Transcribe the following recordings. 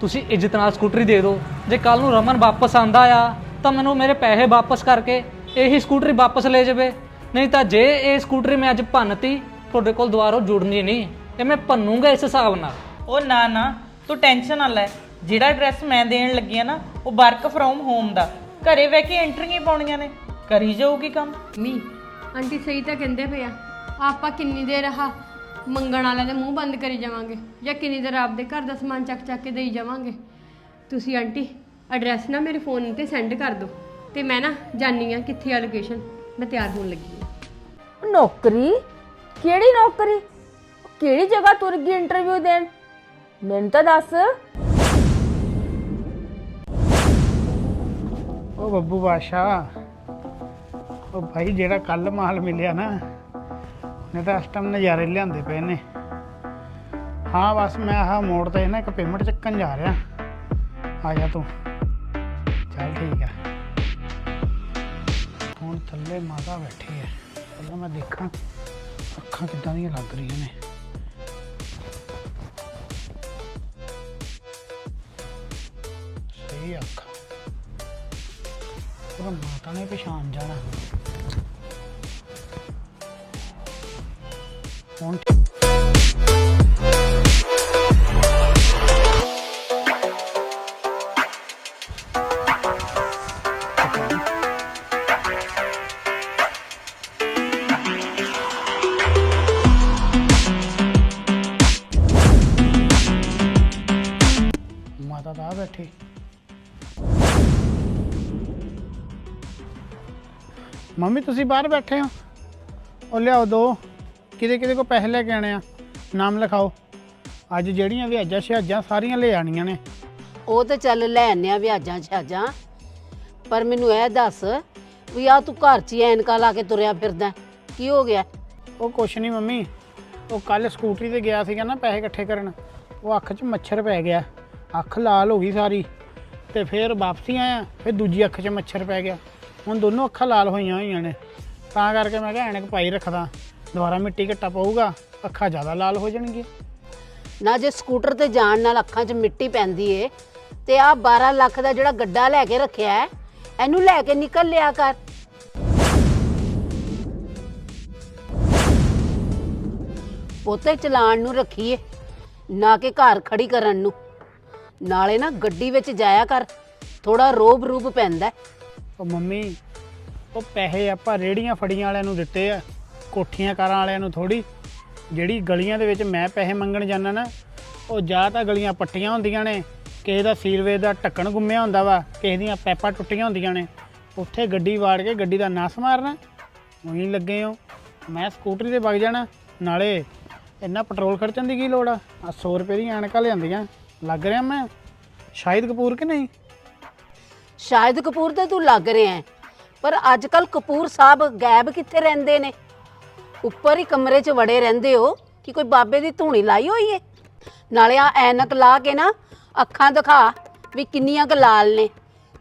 ਤੁਸੀਂ ਇੱਜ਼ਤ ਨਾਲ ਸਕੂਟਰੀ ਦੇ ਦਿਓ। ਜੇ ਕੱਲ ਨੂੰ ਰਮਨ ਵਾਪਸ ਆਂਦਾ ਆ ਤਾਂ ਮੈਨੂੰ ਮੇਰੇ ਪੈਸੇ ਵਾਪਸ ਕਰਕੇ ਇਹੀ ਸਕੂਟਰੀ ਵਾਪਸ ਲੈ ਜਾਵੇ। ਨਹੀਂ ਤਾਂ ਜੇ ਇਹ ਸਕੂਟਰੀ ਮੈਂ ਅੱਜ ਭੰਨਤੀ ਤੁਹਾਡੇ ਕੋਲ ਦੁਬਾਰਾ ਜੁੜਨੀ ਨਹੀਂ ਤੇ ਮੈਂ ਭੰਨੂਗਾ ਇਸ ਹਿਸਾਬ ਨਾਲ। ਉਹ ਨਾ ਨਾ ਤੂੰ ਟੈਨਸ਼ਨ ਨਾ ਲੈ। ਜਿਹੜਾ ਐਡਰੈਸ ਮੈਂ ਦੇਣ ਲੱਗੀ ਆ ਨਾ ਉਹ ਵਰਕ ਫਰੋਮ ਹੋਮ ਦਾ। ਘਰੇ ਬਹਿ ਕੇ ਐਂਟਰੀਆਂ ਪਾਉਣੀਆਂ ਨੇ। ਕਰੀ ਜਾਊਗੀ ਕੰਮ? ਮੀ ਆਂਟੀ ਸਹੀ ਤਾਂ ਕਹਿੰਦੇ ਪਏ ਆ। ਆਪਾਂ ਕਿੰਨੀ ਦੇਰ ਆਹ ਮੰਗਣ ਵਾਲਿਆਂ ਦੇ ਮੂੰਹ ਬੰਦ ਕਰੀ ਜਾਵਾਂਗੇ। ਜਾਂ ਕਿੰਨੀ ਦੇਰ ਆਪਦੇ ਘਰ ਦਾ ਸਮਾਨ ਚੱਕ ਚੱਕ ਕੇ ਦੇਈ ਜਾਵਾਂਗੇ। ਤੁਸੀਂ ਆਂਟੀ ਐਡਰੈਸ ਨਾ ਮੇਰੇ ਫੋਨ ਤੇ ਸੈਂਡ ਕਰ ਦਿਓ। ਤੇ ਮੈਂ ਨਾ ਜਾਣੀ ਆ ਕਿੱਥੇ ਆ ਲੋਕੇਸ਼ਨ ਮੈਂ ਤਿਆਰ ਹੋਣ ਲੱਗੀ ਹਾਂ। ਨੌਕਰੀ? ਕਿਹੜੀ ਨੌਕਰੀ? ਕਿਹੜੀ ਜਗ੍ਹਾ ਤੁਰ ਗਈ ਇੰਟਰਵਿਊ ਦੇਣ? ਮੈਨੂੰ ਤਾਂ ਦੱਸ। ਉਹ ਬੱਬੂ ਬਾਸ਼ਾ ਉਹ ਭਾਈ ਜਿਹੜਾ ਕੱਲ ਮਾਲ ਮਿਲਿਆ ਨਾ ਨੇ ਤਾਂ ਇਸ ਟਾਈਮ ਨਜ਼ਾਰੇ ਲਿਆਂਦੇ ਪਏ ਨੇ। ਹਾਂ, ਬਸ ਮੈਂ ਆਹ ਮੋੜ ਤੇ ਨਾ ਇੱਕ ਪੇਮੈਂਟ ਚੱਕਣ ਜਾ ਰਿਹਾ। ਆ ਜਾ ਤੂੰ। ਚੱਲ ਠੀਕ ਆ। ਹੁਣ ਥੱਲੇ ਮਾਤਾ ਬੈਠੀ ਹੈ। ਪਹਿਲਾਂ ਮੈਂ ਦੇਖਾਂ ਅੱਖਾਂ ਕਿੱਦਾਂ ਦੀਆਂ ਲੱਗ ਰਹੀਆਂ ਨੇ। ਸਹੀ ਅੱਖ। ਉਹ ਮਾਤਾ ਨੇ ਪਛਾਣ ਜਾਣਾ। ਮੰਮੀ ਤੁਸੀਂ ਬਾਹਰ ਬੈਠੇ ਹੋ। ਉਹ ਲਿਆਓ ਦੋ। ਕਿਹਦੇ ਕਿਹਦੇ ਕੋ ਪੈਸੇ ਲੈ ਕੇ ਆਣੇ ਆ? ਨਾਮ ਲਿਖਾਓ। ਅੱਜ ਜਿਹੜੀਆਂ ਵੀ ਹੱਜਾਂ ਸ਼ਹਾਜਾਂ ਸਾਰੀਆਂ ਲੈ ਆਣੀਆਂ ਨੇ। ਉਹ ਤੇ ਚੱਲ ਲੈ ਆਨੇ ਆ ਵਿਆਜਾਂ ਛਾਜਾਂ ਪਰ ਮੈਨੂੰ ਇਹ ਦੱਸ ਵੀ ਆ ਤੂੰ ਘਰ 'ਚ ਹੀ ਐਨਕਾਂ ਲਾ ਕੇ ਤੁਰਿਆ ਫਿਰਦਾ। ਕੀ ਹੋ ਗਿਆ? ਉਹ ਕੁਛ ਨਹੀਂ ਮੰਮੀ। ਉਹ ਕੱਲ ਸਕੂਟਰੀ ਤੇ ਗਿਆ ਸੀਗਾ ਨਾ ਪੈਸੇ ਇਕੱਠੇ ਕਰਨ। ਉਹ ਅੱਖ 'ਚ ਮੱਛਰ ਪੈ ਗਿਆ। ਅੱਖ ਲਾਲ ਹੋ ਗਈ ਸਾਰੀ। ਤੇ ਫਿਰ ਵਾਪਸੀ ਆਇਆ ਫਿਰ ਦੂਜੀ ਅੱਖ 'ਚ ਮੱਛਰ ਪੈ ਗਿਆ। ਹੁਣ ਦੋਨੋਂ ਅੱਖਾਂ ਲਾਲ ਹੋਈਆਂ ਹੋਈਆਂ ਨੇ। ਤਾਂ ਕਰਕੇ ਮੈਂ ਕਿਹਾ ਐਨਕ ਪਾਈ ਰੱਖਦਾ। ਦੁਬਾਰਾ ਮਿੱਟੀ ਘੱਟਾ ਪਊਗਾ, ਅੱਖਾਂ ਜ਼ਿਆਦਾ ਲਾਲ ਹੋ ਜਾਣਗੀਆਂ। ਨਾ ਜੇ ਸਕੂਟਰ ਤੇ ਜਾਣ ਨਾਲ ਅੱਖਾਂ 'ਚ ਮਿੱਟੀ ਪੈਂਦੀ ਏ, ਤੇ ਆ 12 ਲੱਖ ਦਾ ਜਿਹੜਾ ਗੱਡਾ ਲੈ ਕੇ ਰੱਖਿਆ ਹੈ, ਇਹਨੂੰ ਲੈ ਕੇ ਨਿਕਲ ਲਿਆ ਕਰ। ਪੋਤੇ ਚਲਾਣ ਨੂੰ ਰੱਖੀਏ, ਨਾ ਕਿ ਘਰ ਖੜੀ ਕਰਨ ਨੂੰ। ਨਾਲੇ ਨਾ ਗੱਡੀ ਵਿੱਚ ਜਾਇਆ ਕਰ ਥੋੜਾ ਰੋਬ ਰੂਬ ਪੈਂਦਾ ਹੈ। ਉਹ ਮੰਮੀ, ਉਹ ਪੈਸੇ ਆਪਾਂ ਰੇੜੀਆਂ ਫੜੀਆਂ ਵਾਲਿਆਂ ਨੂੰ ਦਿੱਤੇ ਆ, ਕੋਠੀਆਂ ਕਾਰਾਂ ਵਾਲਿਆਂ ਨੂੰ ਥੋੜੀ ਜਿਹੜੀ ਗਲੀਆਂ ਦੇ ਵਿੱਚ ਮੈਂ ਪੈਸੇ ਮੰਗਣ ਜਾਂਦਾ ਨਾ, ਉਹ ਜਾਂ ਤਾਂ ਗਲੀਆਂ ਪੱਟੀਆਂ ਹੁੰਦੀਆਂ ਨੇ, ਕਿਸੇ ਦਾ ਸੀਰਵੇ ਦਾ ਢੱਕਣ ਗੁੰਮਿਆ ਹੁੰਦਾ ਵਾ, ਕਿਸੇ ਦੀਆਂ ਪੈਪਾਂ ਟੁੱਟੀਆਂ ਹੁੰਦੀਆਂ ਨੇ, ਉੱਥੇ ਗੱਡੀ ਵਾੜ ਕੇ ਗੱਡੀ ਦਾ ਨਾਸ ਮਾਰਨਾ। ਉਹੀ ਲੱਗੇ ਹੋ, ਮੈਂ ਸਕੂਟਰੀ ਤੇ ਵਗ ਜਾਣਾ, ਨਾਲੇ ਇੰਨਾ ਪੈਟਰੋਲ ਖਰਚਣ ਦੀ ਕੀ ਲੋੜ ਆ? ਆ 100 ਰੁਪਏ ਦੀਆਂ ਐਨਕਾਂ ਲਿਆਂਦੀਆਂ, ਲੱਗ ਰਿਹਾ ਮੈਂ? ਸ਼ਾਹਿਦ ਕਪੂਰ ਕਿ ਨਹੀਂ? ਸ਼ਾਇਦ ਕਪੂਰ ਤੇ ਤੂੰ ਲੱਗ ਰਿਹਾ ਹੈ। ਪਰ ਅੱਜ ਕੱਲ ਕਪੂਰ ਸਾਹਿਬ ਗਾਇਬ ਕਿੱਥੇ ਰਹਿੰਦੇ ਨੇ? ਉੱਪਰ ਹੀ ਕਮਰੇ 'ਚ ਵੜੇ ਰਹਿੰਦੇ ਹੋ ਕਿ ਕੋਈ ਬਾਬੇ ਦੀ ਧੂਣੀ ਲਾਈ ਹੋਈ ਏ? ਨਾਲੇ ਆ ਐਨਕ ਲਾ ਕੇ ਨਾ, ਅੱਖਾਂ ਦਿਖਾ ਵੀ ਕਿੰਨੀਆਂ ਕੁ ਲਾਲ ਨੇ।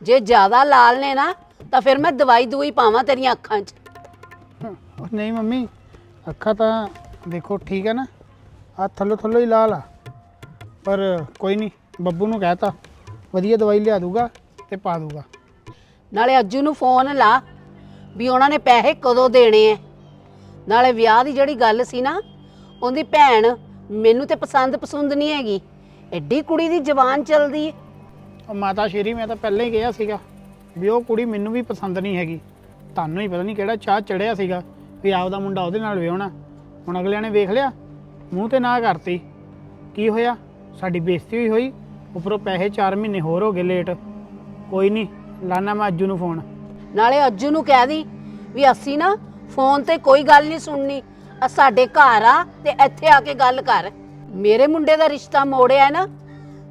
ਜੇ ਜ਼ਿਆਦਾ ਲਾਲ ਨੇ ਨਾ, ਤਾਂ ਫਿਰ ਮੈਂ ਦਵਾਈ ਦੂਈ ਪਾਵਾਂ ਤੇਰੀਆਂ ਅੱਖਾਂ 'ਚ। ਉਹ ਨਹੀਂ ਮੰਮੀ, ਅੱਖਾਂ ਤਾਂ ਦੇਖੋ ਠੀਕ ਹੈ ਨਾ। ਆ ਥੱਲੋ ਥੱਲੋ ਹੀ ਲਾਲ ਆ। ਪਰ ਕੋਈ ਨਹੀਂ, ਬੱਬੂ ਨੂੰ ਕਹਿਤਾ, ਵਧੀਆ ਦਵਾਈ ਲਿਆ ਦੂਗਾ ਤੇ ਪਾ ਦੂਗਾ। ਨਾਲੇ ਅੱਜੂ ਨੂੰ ਫੋਨ ਲਾ ਵੀ ਉਹਨਾਂ ਨੇ ਪੈਸੇ ਕਦੋਂ ਦੇਣੇ ਐ। ਨਾਲੇ ਵਿਆਹ ਦੀ ਜਿਹੜੀ ਗੱਲ ਸੀ ਨਾ ਉਹਦੀ ਭੈਣ ਮੈਨੂੰ ਤੇ ਪਸੰਦ ਪਸੰਦ ਨਹੀਂ ਹੈਗੀ। ਐਡੀ ਕੁੜੀ ਦੀ ਜ਼ਬਾਨ ਚਲਦੀ ਉਹ ਮਾਤਾ ਸ਼ੇਰੀ ਮੈਂ ਤਾਂ ਪਹਿਲਾਂ ਹੀ ਕਿਹਾ ਸੀਗਾ ਵੀ ਉਹ ਕੁੜੀ ਮੈਨੂੰ ਵੀ ਪਸੰਦ ਨਹੀਂ ਹੈਗੀ। ਤੁਹਾਨੂੰ ਹੀ ਪਤਾ ਨਹੀਂ ਕਿਹੜਾ ਚਾਹ ਚੜਿਆ ਸੀਗਾ ਵੀ ਆਪਦਾ ਮੁੰਡਾ ਉਹਦੇ ਨਾਲ ਵਿਆਹਣਾ। ਹੁਣ ਅਗਲਿਆਂ ਨੇ ਵੇਖ ਲਿਆ ਮੂੰਹ ਤੇ ਨਾ ਕਰਤੀ। ਕੀ ਹੋਇਆ? ਸਾਡੀ ਬੇਇੱਜ਼ਤੀ ਹੋਈ ਉੱਪਰੋਂ ਪੈਸੇ 4 ਮਹੀਨੇ ਹੋਰ ਹੋ ਗਏ ਲੇਟ। ਕੋਈ ਨਹੀਂ ਲਾਣਾ ਮੈਂ ਅੱਜੂ ਨੂੰ ਫੋਨ ਨਾਲੇ ਅੱਜੂ ਨੂੰ ਕਹਿ ਦੀ ਵੀ ਅਸੀਂ ਨਾ ਫੋਨ ਤੇ ਕੋਈ ਗੱਲ ਨਹੀਂ ਸੁਣਨੀ। ਆ ਸਾਡੇ ਘਰ ਆ ਤੇ ਇੱਥੇ ਆ ਕੇ ਗੱਲ ਕਰ। ਮੇਰੇ ਮੁੰਡੇ ਦਾ ਰਿਸ਼ਤਾ ਮੋੜਿਆ ਹੈ ਨਾ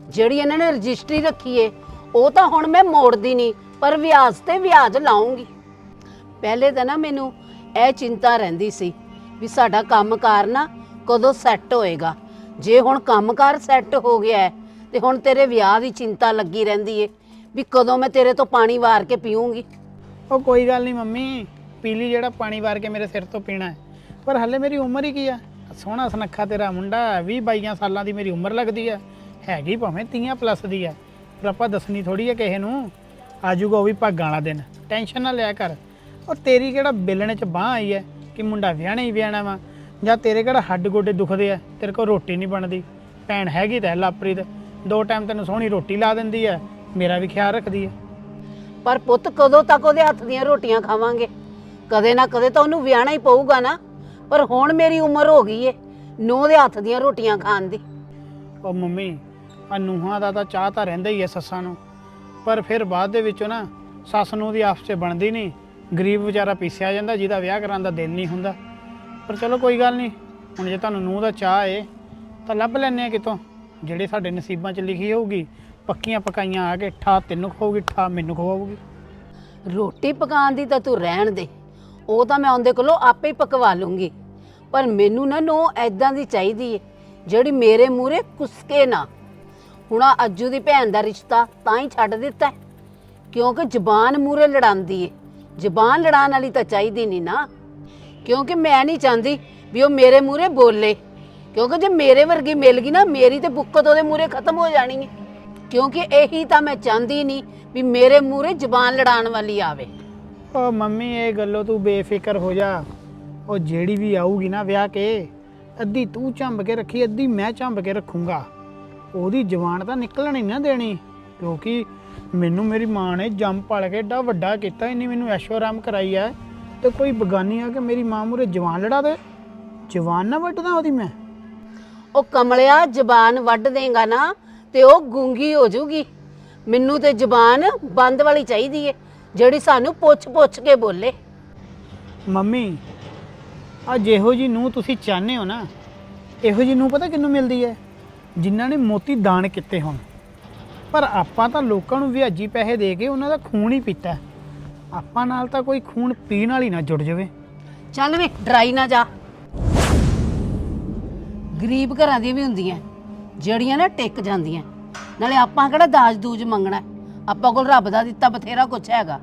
ਜਿਹੜੀ ਇਹਨਾਂ ਨੇ ਰਜਿਸਟਰੀ ਰੱਖੀ ਏ ਉਹ ਤਾਂ ਹੁਣ ਮੈਂ ਮੋੜਦੀ ਨਹੀਂ ਪਰ ਵਿਆਜ ਤੇ ਵਿਆਜ ਲਾਉਂਗੀ। ਪਹਿਲੇ ਤਾਂ ਨਾ ਮੈਨੂੰ ਇਹ ਚਿੰਤਾ ਰਹਿੰਦੀ ਸੀ ਵੀ ਸਾਡਾ ਕੰਮਕਾਰ ਨਾ ਕਦੋਂ ਸੈੱਟ ਹੋਏਗਾ। ਜੇ ਹੁਣ ਕੰਮਕਾਰ ਸੈੱਟ ਹੋ ਗਿਆ ਹੈ, ਤੇ ਹੁਣ ਤੇਰੇ ਵਿਆਹ ਦੀ ਚਿੰਤਾ ਲੱਗੀ ਰਹਿੰਦੀ ਏ। ਵੀ ਕਦੋਂ ਮੈਂ ਤੇਰੇ ਤੋਂ ਪਾਣੀ ਵਾਰ ਕੇ ਪੀਉਂਗੀ ਉਹ ਕੋਈ ਗੱਲ ਨਹੀਂ ਮੰਮੀ ਪੀਲੀ ਜਿਹੜਾ ਪਾਣੀ ਵਾਰ ਕੇ ਮੇਰੇ ਸਿਰ ਤੋਂ ਪੀਣਾ ਹੈ। ਪਰ ਹੱਲੇ ਮੇਰੀ ਉਮਰ ਹੀ ਕੀ ਆ? ਸੋਹਣਾ ਸੁਨੱਖਾ ਤੇਰਾ ਮੁੰਡਾ 20 22 ਸਾਲਾਂ ਦੀ ਮੇਰੀ ਉਮਰ ਲੱਗਦੀ ਆ ਹੈਗੀ ਭਾਵੇਂ 30 ਪਲੱਸ ਦੀ ਹੈ, ਪਰ ਆਪਾਂ ਦੱਸਣੀ ਥੋੜੀ ਹੈ ਕਿਸੇ ਨੂੰ, ਆਜੂਗਾ ਉਹ ਵੀ ਭਾਗਾਂ ਵਾਲਾ ਦਿਨ। ਟੈਨਸ਼ਨ ਨਾ ਲਿਆ ਕਰ। ਔਰ ਤੇਰੀ ਕਿਹੜਾ ਬਿਲਣੇ ਚ ਬਾਹ ਆਈ ਹੈ ਕਿ ਮੁੰਡਾ ਵਿਆਹਣਾ ਹੀ ਵਿਆਹਣਾ ਵਾ? ਜਾਂ ਤੇਰੇ ਕਿਹੜਾ ਹੱਡ ਗੋਡੇ ਦੁਖਦੇ ਆ? ਤੇਰੇ ਕੋਲ ਰੋਟੀ ਨਹੀਂ ਬਣਦੀ। ਭੈਣ ਹੈਗੀ ਤਾਂ ਹੈ ਲਾਪ੍ਰੀਤ। ਦੋ ਟਾਈਮ ਤੈਨੂੰ ਸੋਹਣੀ ਰੋਟੀ ਲਾ ਦਿੰਦੀ ਹੈ। ਮੇਰਾ ਵੀ ਖਿਆਲ ਰੱਖਦੀ ਹੈ। ਪਰ ਪੁੱਤ ਕਦੋਂ ਤੱਕ ਉਹਦੇ ਹੱਥ ਦੀਆਂ ਰੋਟੀਆਂ ਖਾਵਾਂਗੇ? ਕਦੇ ਨਾ ਕਦੇ ਤਾਂ ਉਹਨੂੰ ਵਿਆਹਣਾ ਹੀ ਪਊਗਾ ਨਾ। ਪਰ ਹੁਣ ਮੇਰੀ ਉਮਰ ਹੋ ਗਈ ਏ ਨੂੰਹ ਦੇ ਹੱਥ ਦੀਆਂ ਰੋਟੀਆਂ ਖਾਣ ਦੀ। ਉਹ ਮੰਮੀ ਆ ਨੂੰਹਾਂ ਦਾ ਤਾਂ ਚਾਹ ਤਾਂ ਰਹਿੰਦਾ ਹੀ ਹੈ ਸੱਸਾਂ ਨੂੰ। ਪਰ ਫਿਰ ਬਾਅਦ ਦੇ ਵਿੱਚੋਂ ਨਾ ਸੱਸ ਨੂੰ ਉਹਦੀ ਆਪਸ 'ਚ ਬਣਦੀ ਨਹੀਂ। ਗਰੀਬ ਵਿਚਾਰਾ ਪੀਸਿਆ ਜਾਂਦਾ ਜਿਹਦਾ ਵਿਆਹ ਕਰਾਉਣ ਦਾ ਦਿਲ ਨਹੀਂ ਹੁੰਦਾ। ਪਰ ਚਲੋ ਕੋਈ ਗੱਲ ਨਹੀਂ ਹੁਣ ਜੇ ਤੁਹਾਨੂੰ ਨੂੰਹ ਦਾ ਚਾਹ ਏ ਤਾਂ ਲੱਭ ਲੈਣੇ ਆ ਕਿਤੋਂ। ਜਿਹੜੇ ਸਾਡੇ ਨਸੀਬਾਂ 'ਚ ਲਿਖੀ ਹੋਊਗੀ ਪੱਕੀਆਂ ਪਕਾਈਆਂ ਆ ਕੇ ਠਾ, ਤੈਨੂੰ ਖਵਾਉਗੀ ਠਾ, ਮੈਨੂੰ ਖਵਾਉਗੀ ਰੋਟੀ ਪਕਾਉਣ ਦੀ ਤਾਂ ਤੂੰ ਰਹਿਣ ਦੇ। ਉਹ ਤਾਂ ਮੈਂ ਉਹਦੇ ਕੋਲੋਂ ਆਪੇ ਹੀ ਪਕਵਾ ਲੂੰਗੀ। ਪਰ ਮੈਨੂੰ ਨਾ ਨੋ ਐਦਾਂ ਦੀ ਚਾਹੀਦੀ ਏ, ਜਿਹੜੀ ਮੇਰੇ ਮੂਹਰੇ ਕੁਸਕੇ ਨਾ। ਹੁਣ ਆਹ ਅੱਜੂ ਦੀ ਭੈਣ ਦਾ ਰਿਸ਼ਤਾ ਤਾਂ ਹੀ ਛੱਡ ਦਿੱਤਾ ਹੈ। ਕਿਉਂਕਿ ਜ਼ਬਾਨ ਮੂਹਰੇ ਲੜਾਉਂਦੀ ਏ। ਜ਼ਬਾਨ ਲੜਾਉਣ ਵਾਲੀ ਤਾਂ ਚਾਹੀਦੀ ਨਹੀਂ ਨਾ। ਕਿਉਂਕਿ ਮੈਂ ਨਹੀਂ ਚਾਹੁੰਦੀ ਵੀ ਉਹ ਮੇਰੇ ਮੂਹਰੇ ਬੋਲੇ, ਕਿਉਂਕਿ ਜੇ ਮੇਰੇ ਵਰਗੀ ਮਿਲ ਗਈ ਨਾ, ਮੇਰੀ ਤੇ ਬੁੱਕਤ ਉਹਦੇ ਮੂਹਰੇ ਖਤਮ ਹੋ ਜਾਣੀ ਹੈ ਕਿਉਂਕਿ ਇਹੀ ਤਾਂ ਮੈਂ ਚਾਹੁੰਦੀ ਨਹੀਂ ਵੀ ਮੇਰੇ ਮੂਹਰੇ ਜ਼ਬਾਨ ਲੜਾਉਣ ਵਾਲੀ ਆਵੇ। ਉਹ ਮੰਮੀ ਇਹ ਗੱਲੋਂ ਤੂੰ ਬੇਫਿਕਰ ਹੋ ਜਾ। ਉਹ ਜਿਹੜੀ ਵੀ ਆਊਗੀ ਨਾ ਵਿਆਹ ਕੇ ਅੱਧੀ ਤੂੰ ਝੰਬ ਕੇ ਰੱਖੀ ਅੱਧੀ ਮੈਂ ਝੰਬ ਕੇ ਰੱਖੂੰਗਾ। ਉਹਦੀ ਜਵਾਨ ਤਾਂ ਨਿਕਲਣ ਹੀ ਨਾ ਦੇਣੀ ਕਿਉਂਕਿ ਮੈਨੂੰ ਮੇਰੀ ਮਾਂ ਨੇ ਜੰਮ ਪਲ ਕੇ ਏਡਾ ਵੱਡਾ ਕੀਤਾ ਇੰਨੀ ਮੈਨੂੰ ਐਸ਼ੋ ਆਰਾਮ ਕਰਾਈ ਐ ਤੇ ਕੋਈ ਬਗਾਨੀ ਆ ਕੇ ਮੇਰੀ ਮਾਂ ਮੂਰੇ ਜਵਾਨ ਲੜਾ ਦੇ। ਜਵਾਨ ਨਾ ਵੱਢਦਾ ਉਹਦੀ ਮੈਂ। ਉਹ ਕਮਲਿਆ ਜ਼ਬਾਨ ਵੱਢ ਦੇਗਾ ਨਾ ਤੇ ਉਹ ਗੂੰਗੀ ਹੋ ਜਾਊਗੀ ਮੈਨੂੰ ਤੇ ਜ਼ਬਾਨ ਬੰਦ ਵਾਲੀ ਚਾਹੀਦੀ ਏ ਜਿਹੜੀ ਸਾਨੂੰ ਪੁੱਛ-ਪੁੱਛ ਕੇ ਬੋਲੇ। ਮੰਮੀ ਆ ਜਿਹੋ ਜੀ ਨੂੰ ਤੁਸੀਂ ਚਾਹੁੰਦੇ ਹੋ ਨਾ ਇਹੋ ਜੀ ਨੂੰ ਪਤਾ ਕਿੰਨੂੰ ਮਿਲਦੀ ਹੈ ਜਿਨ੍ਹਾਂ ਨੇ ਮੋਤੀ ਦਾਨ ਕੀਤੇ ਹੋਣ। ਪਰ ਆਪਾਂ ਤਾਂ ਲੋਕਾਂ ਨੂੰ ਵਿਆਜੀ ਪੈਸੇ ਦੇ ਕੇ ਉਹਨਾਂ ਦਾ ਖੂਨ ਹੀ ਪੀਤਾ। ਆਪਾਂ ਨਾਲ ਤਾਂ ਕੋਈ ਖੂਨ ਪੀਣ ਵਾਲੀ ਨਾ ਜੁੜ ਜਾਵੇ। ਚੱਲ ਵੇ ਡਰਾਈ ਨਾ ਜਾ। ਗਰੀਬ ਘਰਾਂ ਦੀਆਂ ਵੀ ਹੁੰਦੀਆਂ ਜਿਹੜੀਆਂ ਨਾ ਟਿਕ ਜਾਂਦੀਆਂ। ਨਾਲੇ ਆਪਾਂ ਕਿਹੜਾ ਦਾਜ ਦੂਜ ਮੰਗਣਾ ਹੈ? ਆਪਾਂ ਕੋਲ ਰੱਬ ਦਾ ਦਿੱਤਾ ਬਥੇਰਾ ਕੁਛ ਹੈਗਾ।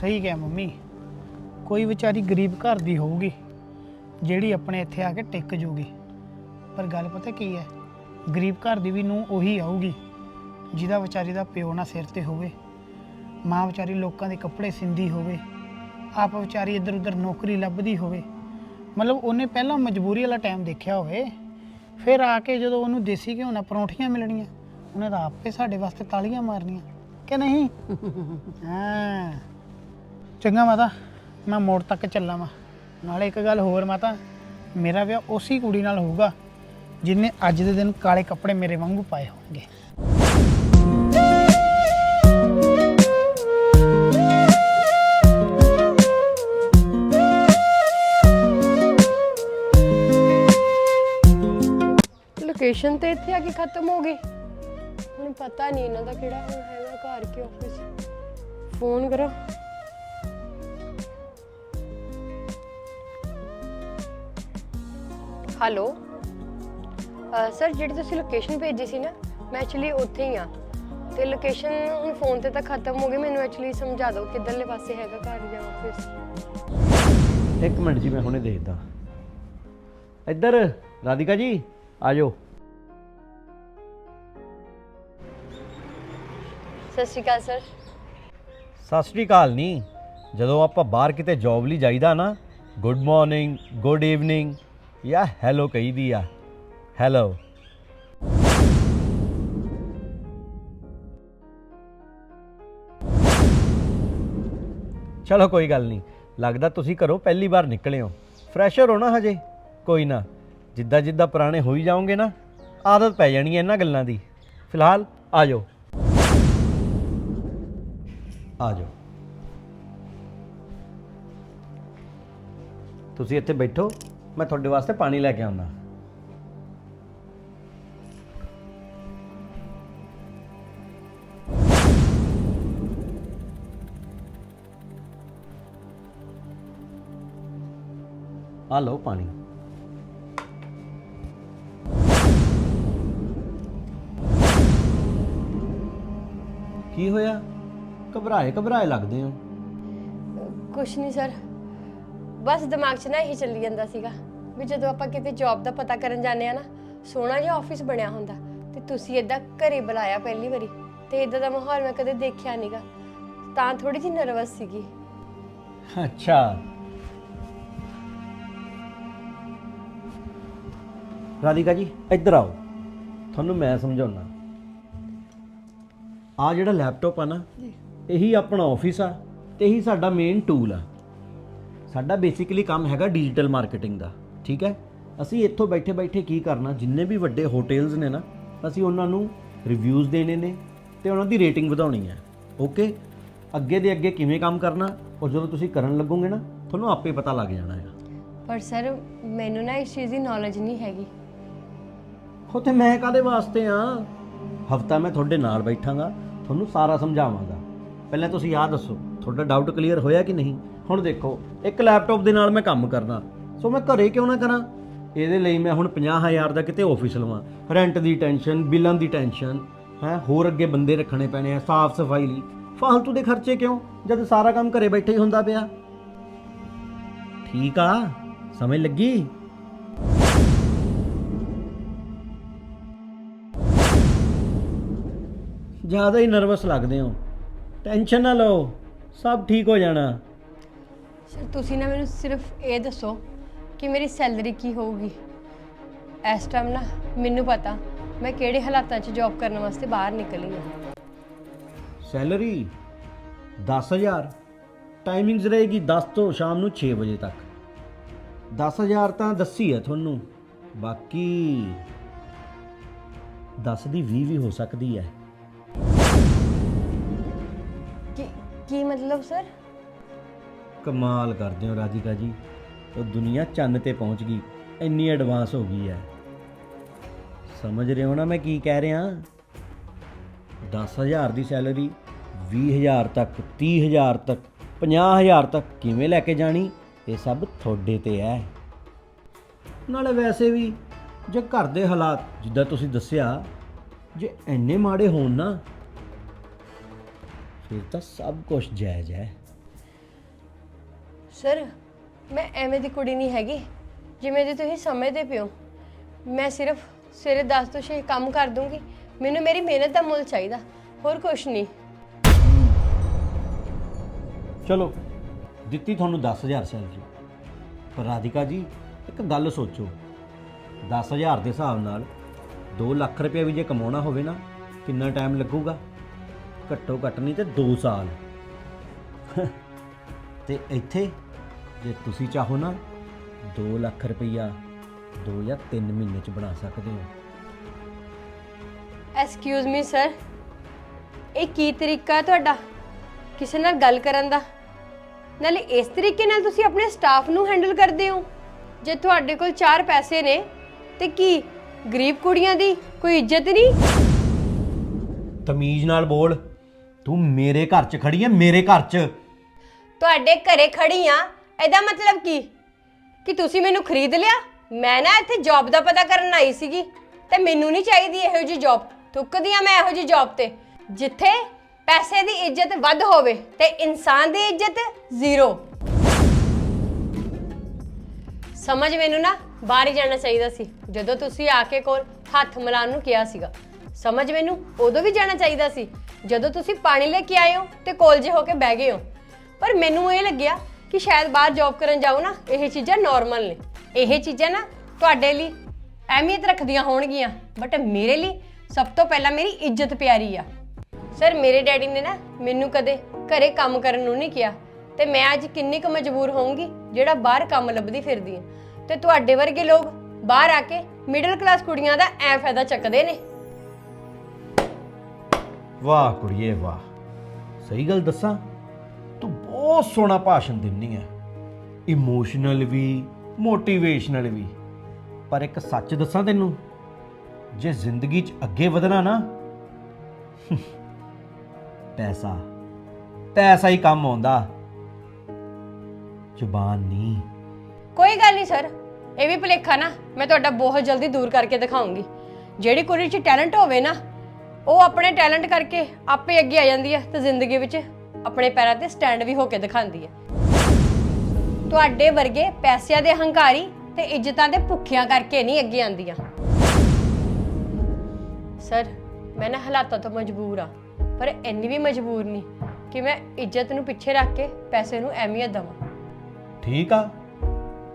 ਸਹੀ ਕਿਹਾ ਮੰਮੀ। ਕੋਈ ਵਿਚਾਰੀ ਗਰੀਬ ਘਰ ਦੀ ਹੋਊਗੀ, ਜਿਹੜੀ ਆਪਣੇ ਇੱਥੇ ਆ ਕੇ ਟਿਕ ਜੂਗੀ। ਪਰ ਗੱਲ ਪਤਾ ਕੀ ਹੈ? ਗਰੀਬ ਘਰ ਦੀ ਵੀ ਨੂੰ ਉਹੀ ਆਊਗੀ, ਜਿਹਦਾ ਵਿਚਾਰੀ ਦਾ ਪਿਓ ਨਾ ਸਿਰ ਤੇ ਹੋਵੇ। ਮਾਂ ਵਿਚਾਰੀ ਲੋਕਾਂ ਦੇ ਕੱਪੜੇ ਸਿੰਦੀ ਹੋਵੇ। ਆਪ ਵਿਚਾਰੀ ਇੱਧਰ ਉੱਧਰ ਨੌਕਰੀ ਲੱਭਦੀ ਹੋਵੇ। ਮਤਲਬ ਉਹਨੇ ਪਹਿਲਾਂ ਮਜਬੂਰੀ ਵਾਲਾ ਟਾਈਮ ਦੇਖਿਆ ਹੋਵੇ। ਫਿਰ ਆ ਕੇ ਜਦੋਂ ਉਹਨੂੰ ਦੇਸੀ ਘਿਓ ਨਾਲ ਪਰੌਂਠੀਆਂ ਮਿਲਣੀਆਂ ਉਹਨੇ ਤਾਂ ਆਪੇ ਸਾਡੇ ਵਾਸਤੇ ਤਾਲੀਆਂ ਮਾਰਨੀਆਂ ਕਿ ਨਹੀਂ? ਹਾਂ। ਚੰਗਾ ਮਾਤਾ ਮੈਂ ਮੋੜ ਤੱਕ ਚੱਲਾਂ ਵਾ। ਨਾਲੇ ਇੱਕ ਗੱਲ ਹੋਰ ਮਾਤਾ ਮੇਰਾ ਵਿਆਹ ਉਸੇ ਕੁੜੀ ਨਾਲ ਹੋਊਗਾ ਜਿਹਨੇ ਅੱਜ ਦੇ ਦਿਨ ਕਾਲੇ ਕੱਪੜੇ ਮੇਰੇ ਵਾਂਗੂ ਪਾਏ ਹੋਣਗੇ। ਲੋਕੇਸ਼ਨ ਤੇ ਇੱਥੇ ਆ ਕੇ ਖਤਮ ਹੋ ਗਈ ਹੁਣ ਪਤਾ ਨਹੀਂ ਇਹਨਾਂ ਦਾ ਕਿਹੜਾ ਹੁਣ ਹੈਗਾ, ਘਰ ਕਿ ਆਫਿਸ ਫੋਨ ਕਰੋ। ਹੈਲੋ ਸਰ, ਜਿਹੜੀ ਤੁਸੀਂ ਲੋਕੇਸ਼ਨ ਭੇਜੀ ਸੀ ਨਾ, ਮੈਂ ਐਕਚੁਅਲੀ ਉੱਥੇ ਹੀ ਆ। ਤੇ ਲੋਕੇਸ਼ਨ ਹੁਣ ਫੋਨ ਤੇ ਤਾਂ ਖਤਮ ਹੋ ਗਈ ਮੈਨੂੰ ਐਕਚੁਅਲੀ ਸਮਝਾ ਦਿਓ ਕਿੱਧਰਲੇ ਪਾਸੇ ਹੈਗਾ ਘਰ ਜਾਂ ਆਫਿਸ ਇੱਕ ਮਿੰਟ ਜੀ, ਮੈਂ ਹੁਣੇ ਦੇਖਦਾ। ਇੱਧਰ ਰਾਧਿਕਾ ਜੀ, ਆ ਜਾਓ। ਸਤਿ ਸ਼੍ਰੀ ਅਕਾਲ ਸਰ। ਸਤਿ ਸ਼੍ਰੀ ਅਕਾਲ ਨਹੀਂ ਜਦੋਂ ਆਪਾਂ ਬਾਹਰ ਕਿਤੇ ਜੌਬ ਲਈ ਜਾਈਦਾ ਨਾ ਗੁੱਡ ਮਾਰਨਿੰਗ ਗੁੱਡ ਈਵਨਿੰਗ ਜਾਂ ਹੈਲੋ ਕਹੀਦੀ ਆ। ਹੈਲੋ ਚਲੋ ਕੋਈ ਗੱਲ ਨਹੀਂ ਲੱਗਦਾ ਤੁਸੀਂ ਘਰੋਂ ਪਹਿਲੀ ਵਾਰ ਨਿਕਲੇ ਹੋ। ਫਰੈਸ਼ਰ ਹੋ ਨਾ ਹਜੇ, ਕੋਈ ਨਾ। ਜਿੱਦਾਂ ਜਿੱਦਾਂ ਪੁਰਾਣੇ ਹੋਈ ਜਾਓਗੇ ਨਾ, ਆਦਤ ਪੈ ਜਾਣੀ ਹੈ ਇਹਨਾਂ ਗੱਲਾਂ ਦੀ। ਫਿਲਹਾਲ ਆ ਜਾਓ। ਆ ਜਾਓ। ਤੁਸੀਂ ਇੱਥੇ ਬੈਠੋ, ਮੈਂ ਤੁਹਾਡੇ ਵਾਸਤੇ ਪਾਣੀ ਲੈ ਕੇ ਆਉਂਦਾ। ਆ ਲਓ ਪਾਣੀ। ਕੀ ਹੋਇਆ? ਘਬਰਾਏ ਘਬਰਾਏ ਲੱਗਦੇ ਹੋ? ਕੁਛ ਨਹੀਂ ਸਰ। ਬਸ ਦਿਮਾਗ 'ਚ ਨਾ ਇਹੀ ਚੱਲੀ ਜਾਂਦਾ ਸੀਗਾ ਵੀ ਜਦੋਂ ਆਪਾਂ ਕਿਤੇ ਜੌਬ ਦਾ ਪਤਾ ਕਰਨ ਜਾਂਦੇ ਆ ਨਾ ਸੋਹਣਾ ਜਿਹਾ ਆਫਿਸ ਬਣਿਆ ਹੁੰਦਾ ਤੇ ਤੁਸੀਂ ਇਦਾਂ ਘਰੇ ਬੁਲਾਇਆ ਪਹਿਲੀ ਵਾਰੀ ਤੇ ਇਦਾਂ ਦਾ ਮਾਹੌਲ ਮੈਂ ਕਦੇ ਦੇਖਿਆ ਨਹੀਂਗਾ ਤਾਂ ਥੋੜੀ ਜਿਹੀ ਨਰਵਸ ਸੀਗੀ। ਅੱਛਾ। ਰਾਧਿਕਾ ਜੀ ਇੱਧਰ ਆਓ। ਤੁਹਾਨੂੰ ਮੈਂ ਸਮਝਾਉਣਾ ਆ ਜਿਹੜਾ ਲੈਪਟਾਪ ਆ ਨਾ ਇਹੀ ਆਪਣਾ ਆਫਿਸ ਆ ਤੇ ਇਹੀ ਸਾਡਾ ਮੇਨ ਟੂਲ ਆ। ਸਾਡਾ ਬੇਸਿਕਲੀ ਕੰਮ ਹੈਗਾ ਡਿਜੀਟਲ ਮਾਰਕੀਟਿੰਗ ਦਾ ਠੀਕ ਹੈ? ਅਸੀਂ ਇੱਥੋਂ ਬੈਠੇ ਬੈਠੇ ਕੀ ਕਰਨਾ ਜਿੰਨੇ ਵੀ ਵੱਡੇ ਹੋਟਲਸ ਨੇ ਨਾ ਅਸੀਂ ਉਹਨਾਂ ਨੂੰ ਰਿਵਿਊਜ਼ ਦੇਣੇ ਨੇ ਤੇ ਉਹਨਾਂ ਦੀ ਰੇਟਿੰਗ ਵਧਾਉਣੀ ਹੈ ਓਕੇ ਅੱਗੇ ਦੇ ਅੱਗੇ ਕਿਵੇਂ ਕੰਮ ਕਰਨਾ ਉਹ ਜਦੋਂ ਤੁਸੀਂ ਕਰਨ ਲੱਗੋਗੇ ਨਾ ਤੁਹਾਨੂੰ ਆਪੇ ਪਤਾ ਲੱਗ ਜਾਣਾ ਹੈ ਪਰ ਸਰ ਮੈਨੂੰ ਨਾ ਇਸ ਚੀਜ਼ ਦੀ ਨੌਲੇਜ ਨਹੀਂ ਹੈਗੀ। ਉਹ ਤੇ ਮੈਂ ਕਾਦੇ ਵਾਸਤੇ ਆ? ਹਫਤਾ ਮੈਂ ਤੁਹਾਡੇ ਨਾਲ ਬੈਠਾਂਗਾ ਤੁਹਾਨੂੰ ਸਾਰਾ ਸਮਝਾਵਾਂਗਾ। ਪਹਿਲਾਂ ਤੁਸੀਂ ਆਹ ਦੱਸੋ, ਤੁਹਾਡਾ ਡਾਊਟ ਕਲੀਅਰ ਹੋਇਆ ਕਿ ਨਹੀਂ? ਹੁਣ ਦੇਖੋ, ਇੱਕ ਲੈਪਟਾਪ ਦੇ ਨਾਲ ਮੈਂ ਕੰਮ ਕਰਨਾ ਸੋ ਮੈਂ ਘਰੇ ਕਿਉਂ ਨਾ ਕਰਾਂ? ਇਹਦੇ ਲਈ ਮੈਂ ਹੁਣ 50000 ਦਾ ਕਿਤੇ ਆਫਿਸ ਲਵਾਂ। ਰੈਂਟ ਦੀ ਟੈਨਸ਼ਨ ਬਿੱਲਾਂ ਦੀ ਟੈਨਸ਼ਨ ਹੈ, ਹੋਰ ਅੱਗੇ ਬੰਦੇ ਰੱਖਣੇ ਪੈਣੇ ਆ, ਸਾਫ਼ ਸਫ਼ਾਈ ਲਈ। ਫਾਲਤੂ ਦੇ ਖਰਚੇ ਕਿਉਂ? ਜਦ ਸਾਰਾ ਕੰਮ ਘਰੇ ਬੈਠੇ ਹੀ ਹੁੰਦਾ ਪਿਆ। ਠੀਕ ਆ? ਸਮਝ ਲੱਗੀ? ਜ਼ਿਆਦਾ ਹੀ ਨਰਵਸ ਲੱਗਦੇ ਹੋ। ਟੈਨਸ਼ਨ ਨਾ ਲਓ ਸਭ ਠੀਕ ਹੋ ਜਾਣਾ। ਸਰ ਤੁਸੀਂ ਨਾ ਮੈਨੂੰ ਸਿਰਫ ਇਹ ਦੱਸੋ ਕਿ ਮੇਰੀ ਸੈਲਰੀ ਕੀ ਹੋਊਗੀ। ਇਸ ਟਾਈਮ ਨਾ ਮੈਨੂੰ ਪਤਾ ਮੈਂ ਕਿਹੜੇ ਹਾਲਾਤਾਂ 'ਚ ਜੌਬ ਕਰਨ ਵਾਸਤੇ ਬਾਹਰ ਨਿਕਲੀ ਹਾਂ। ਸੈਲਰੀ 10000 ਟਾਈਮਿੰਗਸ ਰਹੇਗੀ 10 ਤੋਂ ਸ਼ਾਮ ਨੂੰ 6 ਵਜੇ ਤੱਕ। 10000 ਤਾਂ ਦੱਸੀ ਹੈ ਤੁਹਾਨੂੰ ਬਾਕੀ 10 ਦੀ 20 ਵੀ ਹੋ ਸਕਦੀ ਹੈ। ਕੀ ਮਤਲਬ, ਸਰ? ਕਮਾਲ ਕਰਦੇ ਹੋ ਰਾਧਿਕਾ ਜੀ। ਉਹ ਦੁਨੀਆ ਚੰਨ ਤੇ ਪਹੁੰਚ ਗਈ। ਇੰਨੀ ਐਡਵਾਂਸ ਹੋ ਗਈ ਹੈ। ਸਮਝ ਰਹੇ ਹੋ ਨਾ ਮੈਂ ਕੀ ਕਹਿ ਰਿਹਾ? 10000 ਦੀ ਸੈਲਰੀ 20000 ਤੱਕ 30000 ਤੱਕ 50000 ਤੱਕ ਕਿਵੇਂ ਲੈ ਕੇ ਜਾਣੀ? ਇਹ ਸਭ ਤੁਹਾਡੇ ਤੇ ਹੈ। ਨਾਲੇ ਵੈਸੇ ਵੀ ਜੇ ਘਰ ਦੇ ਹਾਲਾਤ ਜਿੱਦਾਂ ਤੁਸੀਂ ਦੱਸਿਆ, ਜੇ ਇੰਨੇ ਮਾੜੇ ਹੋਣ ਨਾ ਫਿਰ ਤਾਂ ਸਭ ਕੁਝ ਜਾਇਜ਼ ਹੈ। ਸਰ ਮੈਂ ਐਵੇਂ ਦੀ ਕੁੜੀ ਨਹੀਂ ਹੈਗੀ ਜਿਵੇਂ ਦੀ ਤੁਸੀਂ ਸਮਝਦੇ ਪਿਓ ਮੈਂ ਸਿਰਫ ਸਵੇਰੇ 10 ਤੋਂ 6 ਕੰਮ ਕਰ ਦੂੰਗੀ। ਮੈਨੂੰ ਮੇਰੀ ਮਿਹਨਤ ਦਾ ਮੁੱਲ ਚਾਹੀਦਾ ਹੋਰ ਕੁਝ ਨਹੀਂ। ਚਲੋ ਦਿੱਤੀ ਤੁਹਾਨੂੰ 10000 ਸੈਲਰੀ। ਪਰ ਰਾਧਿਕਾ ਜੀ ਇੱਕ ਗੱਲ ਸੋਚੋ। 10000 ਦੇ ਹਿਸਾਬ ਨਾਲ 2 ਲੱਖ ਰੁਪਏ ਵੀ ਜੇ ਕਮਾਉਣਾ ਹੋਵੇ ਨਾ ਕਿੰਨਾ ਟਾਈਮ ਲੱਗੂਗਾ? ਘੱਟੋ ਘੱਟ ਨਹੀਂ ਤੇ 2 ਸਾਲ। ਤੇ ਇੱਥੇ ਜੇ ਤੁਸੀਂ ਚਾਹੋ ਨਾ 2 ਲੱਖ ਰੁਪਈਆ 2 ਜਾਂ 3 ਮਹੀਨੇ ਚ ਬਣਾ ਸਕਦੇ ਹੋ। ਐਕਸਕਿਊਜ਼ ਮੀ ਸਰ ਇਹ ਕੀ ਤਰੀਕਾ ਹੈ ਤੁਹਾਡਾ? ਕਿਸੇ ਨਾਲ ਗੱਲ ਕਰਨ ਦਾ? ਨਾਲੇ ਇਸ ਤਰੀਕੇ ਨਾਲ ਤੁਸੀਂ ਆਪਣੇ ਸਟਾਫ ਨੂੰ ਹੈਂਡਲ ਕਰਦੇ ਹੋ। ਜੇ ਤੁਹਾਡੇ ਕੋਲ ਚਾਰ ਪੈਸੇ ਨੇ ਤੇ ਕੀ ਗਰੀਬ ਕੁੜੀਆਂ ਦੀ ਕੋਈ ਇੱਜ਼ਤ ਨਹੀਂ? ਤਮੀਜ਼ ਨਾਲ ਬੋਲ। ਤੂੰ ਮੇਰੇ ਘਰ 'ਚ ਖੜੀ ਹੈ ਮੇਰੇ ਘਰ 'ਚ। ਤੁਹਾਡੇ ਘਰੇ ਖੜੀ ਆ, ਇਹਦਾ ਮਤਲਬ ਕੀ? ਕਿ ਤੁਸੀਂ ਮੈਨੂੰ ਖਰੀਦ ਲਿਆ? ਮੈਂ ਨਾ ਇੱਥੇ ਜੌਬ ਦਾ ਪਤਾ ਕਰਨ ਆਈ ਸੀਗੀ, ਤੇ ਮੈਨੂੰ ਨਹੀਂ ਚਾਹੀਦੀ ਇਹੋ ਜੀ ਜੌਬ ਥੁੱਕਦੀ ਆ ਮੈਂ ਇਹੋ ਜੀ ਜੌਬ ਤੇ। ਜਿੱਥੇ ਪੈਸੇ ਦੀ ਇੱਜ਼ਤ ਵੱਧ ਹੋਵੇ ਤੇ ਇਨਸਾਨ ਦੀ ਇੱਜ਼ਤ ਜ਼ੀਰੋ। ਸਮਝ ਮੈਨੂੰ ਨਾ? ਬਾਹਰ ਹੀ ਜਾਣਾ ਚਾਹੀਦਾ ਸੀ। ਜਦੋਂ ਤੁਸੀਂ ਆ ਕੇ ਕੋਲ ਹੱਥ ਮਿਲਾਉਣ ਨੂੰ ਕਿਹਾ ਸੀਗਾ। ਸਮਝ ਮੈਨੂੰ? ਉਦੋਂ ਵੀ ਜਾਣਾ ਚਾਹੀਦਾ ਸੀ। ਜਦੋਂ ਤੁਸੀਂ ਪਾਣੀ ਲੈ ਕੇ ਆਏ ਹੋ ਤੇ ਕੋਲਜੇ ਹੋ ਕੇ ਬਹਿ ਗਏ ਹੋ। ਪਰ ਮੈਨੂੰ ਇਹ ਲੱਗਿਆ ਕਿ ਸ਼ਾਇਦ ਬਾਹਰ ਜੌਬ ਕਰਨ ਜਾਓ ਨਾ, ਇਹ ਚੀਜ਼ਾਂ ਨਾਰਮਲ ਨੇ। ਇਹ ਚੀਜ਼ਾਂ ਨਾ ਤੁਹਾਡੇ ਲਈ ਅਹਿਮੀਅਤ ਰੱਖਦੀਆਂ ਹੋਣਗੀਆਂ ਬਟ ਮੇਰੇ ਲਈ ਸਭ ਤੋਂ ਪਹਿਲਾਂ ਮੇਰੀ ਇੱਜ਼ਤ ਪਿਆਰੀ ਆ। ਸਰ ਮੇਰੇ ਡੈਡੀ ਨੇ ਨਾ ਮੈਨੂੰ ਕਦੇ ਘਰੇ ਕੰਮ ਕਰਨ ਨੂੰ ਨਹੀਂ ਕਿਹਾ ਤੇ ਮੈਂ ਅੱਜ ਕਿੰਨੀ ਕੁ ਮਜਬੂਰ ਹੋਊਂਗੀ ਜਿਹੜਾ ਬਾਹਰ ਕੰਮ ਲੱਭਦੀ ਫਿਰਦੀ ਆ ਤੇ ਤੁਹਾਡੇ ਵਰਗੇ ਲੋਕ ਬਾਹਰ ਆ ਕੇ ਮਿਡਲ ਕਲਾਸ ਕੁੜੀਆਂ ਦਾ ਐ ਫਾਇਦਾ ਚੱਕਦੇ ਨੇ। ਵਾਹ ਕੁੜੀਏ ਵਾਹ। ਸਹੀ ਗੱਲ ਦੱਸਾਂ? ਤੂੰ ਬਹੁਤ ਸੋਹਣਾ ਭਾਸ਼ਣ ਦਿੰਨੀ ਹੈ ਇਮੋਸ਼ਨਲ ਵੀ ਮੋਟੀਵੇਸ਼ਨਲ ਵੀ। ਪਰ ਇੱਕ ਸੱਚ ਦੱਸਾਂ ਤੈਨੂੰ? ਜੇ ਜ਼ਿੰਦਗੀ 'ਚ ਅੱਗੇ ਵਧਣਾ ਨਾ, ਪੈਸਾ ਪੈਸਾ ਹੀ ਕੰਮ ਆਉਂਦਾ। ਜ਼ੁਬਾਨ ਨਹੀਂ। ਕੋਈ ਗੱਲ ਨਹੀਂ ਸਰ, ਇਹ ਵੀ ਭੁਲੇਖਾ ਨਾ, ਮੈਂ ਤੁਹਾਡਾ ਬਹੁਤ ਜਲਦੀ ਦੂਰ ਕਰਕੇ ਦਿਖਾਉਂਗੀ। ਜਿਹੜੀ ਕੁੜੀ 'ਚ ਟੈਲੈਂਟ ਹੋਵੇ ਨਾ ਉਹ ਆਪਣੇ ਟੈਲੈਂਟ ਕਰਕੇ ਆਪੇ ਅੱਗੇ ਆ ਜਾਂਦੀ ਹੈ ਤੇ ਜ਼ਿੰਦਗੀ ਵਿੱਚ ਆਪਣੇ ਪੈਰਾਂ ਤੇ ਸਟੈਂਡ ਵੀ ਹੋ ਕੇ ਦਿਖਾਉਂਦੀ ਹੈ ਤੁਹਾਡੇ ਵਰਗੇ ਪੈਸਿਆਂ ਦੇ ਹੰਕਾਰੀ ਤੇ ਇੱਜ਼ਤਾਂ ਦੇ ਭੁੱਖਿਆਂ ਕਰਕੇ ਨਹੀਂ ਅੱਗੇ ਆਂਦੀਆਂ ਸਰ ਮੈਂ ਨਾ ਹਾਲਾਤਾਂ ਤੋਂ ਮਜਬੂਰ ਆ, ਪਰ ਇੰਨੀ ਵੀ ਮਜਬੂਰ ਨਹੀਂ ਕਿ ਮੈਂ ਇੱਜ਼ਤ ਨੂੰ ਪਿੱਛੇ ਰੱਖ ਕੇ ਪੈਸੇ ਨੂੰ ਅਹਿਮੀਅਤ ਦਵਾਂ। ਠੀਕ ਆ,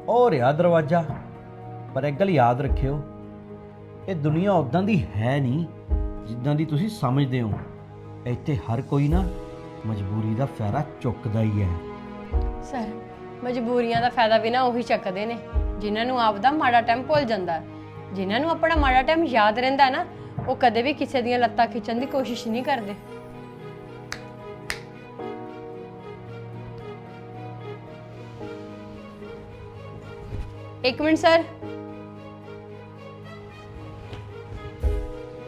ਉਹ ਰਿਹਾ ਦਰਵਾਜ਼ਾ, ਪਰ ਇੱਕ ਗੱਲ ਯਾਦ ਰੱਖਿਓ, ਇਹ ਦੁਨੀਆ ਉਦਾਂ ਦੀ ਹੈ ਨਹੀਂ ਜਿੱਦਾਂ ਦੀ ਤੁਸੀਂ ਸਮਝਦੇ ਹੋ ਇੱਥੇ ਹਰ ਕੋਈ ਨਾ ਮਜਬੂਰੀ ਦਾ ਫਾਇਦਾ ਚੁੱਕਦਾ ਹੀ ਹੈ। ਸਰ ਮਜਬੂਰੀਆਂ ਦਾ ਫਾਇਦਾ ਵੀ ਨਾ ਉਹੀ ਚੱਕਦੇ ਨੇ ਜਿਨ੍ਹਾਂ ਨੂੰ ਆਪਦਾ ਮਾੜਾ ਟਾਈਮ ਭੁੱਲ ਜਾਂਦਾ। ਜਿਨ੍ਹਾਂ ਨੂੰ ਆਪਣਾ ਮਾੜਾ ਟਾਈਮ ਯਾਦ ਰਹਿੰਦਾ ਨਾ ਉਹ ਕਦੇ ਵੀ ਕਿਸੇ ਦੀਆਂ ਲੱਤਾਂ ਖਿੱਚਣ ਦੀ ਕੋਸ਼ਿਸ਼ ਨਹੀਂ ਕਰਦੇ। ਇੱਕ ਮਿੰਟ ਸਰ।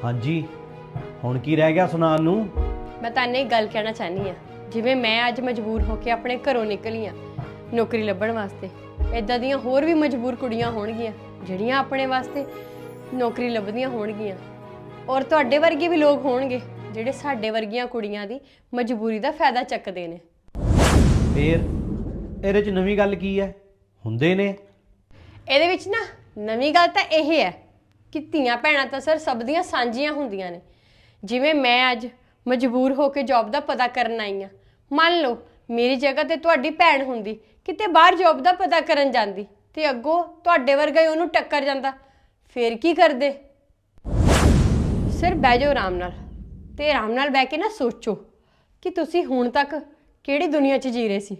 ਹਾਂਜੀ। ਹੁਣ ਕੀ ਰਹਿ ਗਿਆ ਸੁਣਾਉਣ ਨੂੰ? ਮੈਂ ਤੁਹਾਨੂੰ ਇੱਕ ਗੱਲ ਕਹਿਣਾ ਚਾਹਨੀ ਆ ਜਿਵੇਂ ਮੈਂ ਅੱਜ ਮਜਬੂਰ ਹੋ ਕੇ ਆਪਣੇ ਘਰੋਂ ਨਿਕਲੀ ਆ ਨੌਕਰੀ ਲੱਭਣ ਵਾਸਤੇ। ਇਦਾਂ ਦੀਆਂ ਹੋਰ ਵੀ ਮਜਬੂਰ ਕੁੜੀਆਂ ਹੋਣਗੀਆਂ ਜਿਹੜੀਆਂ ਆਪਣੇ ਵਾਸਤੇ ਨੌਕਰੀ ਲੱਭਦੀਆਂ ਹੋਣਗੀਆਂ। ਔਰ ਤੁਹਾਡੇ ਵਰਗੇ ਵੀ ਲੋਕ ਹੋਣਗੇ ਜਿਹੜੇ ਸਾਡੇ ਵਰਗੀਆਂ ਕੁੜੀਆਂ ਦੀ ਮਜਬੂਰੀ ਦਾ ਫਾਇਦਾ ਚੱਕਦੇ ਨੇ। ਫੇਰ ਇਹਦੇ ਚ ਨਵੀਂ ਗੱਲ ਕੀ ਹੈ? ਹੁੰਦੇ ਨੇ। ਇਹਦੇ ਵਿੱਚ ਨਾ ਨਵੀਂ ਗੱਲ ਤਾਂ ਇਹ ਹੈ ਕਿ ਧੀਆਂ ਭੈਣਾਂ ਤਾਂ ਸਰ ਸਭ ਦੀਆਂ ਸਾਂਝੀਆਂ ਹੁੰਦੀਆਂ ਨੇ। ਜਿਵੇਂ ਮੈਂ ਅੱਜ ਮਜਬੂਰ ਹੋ ਕੇ ਜੌਬ ਦਾ ਪਤਾ ਕਰਨ ਆਈ ਆ ਮੰਨ ਲਓ, ਮੇਰੀ ਜਗ੍ਹਾ ਤੇ ਤੁਹਾਡੀ ਭੈਣ ਹੁੰਦੀ, ਕਿਤੇ ਬਾਹਰ ਜੌਬ ਦਾ ਪਤਾ ਕਰਨ ਜਾਂਦੀ, ਤੇ ਅੱਗੋਂ ਤੁਹਾਡੇ ਵਰਗਾ ਹੀ ਉਹਨੂੰ ਟੱਕਰ ਜਾਂਦਾ। ਫੇਰ ਕੀ ਕਰਦੇ? ਸਰ, ਬਹਿ ਜਾਓ ਆਰਾਮ ਨਾਲ, ਤੇ ਆਰਾਮ ਨਾਲ ਬਹਿ ਕੇ ਨਾ ਸੋਚੋ ਕਿ ਤੁਸੀਂ ਹੁਣ ਤੱਕ ਕਿਹੜੀ ਦੁਨੀਆ 'ਚ ਜੀ ਰਹੇ ਸੀ?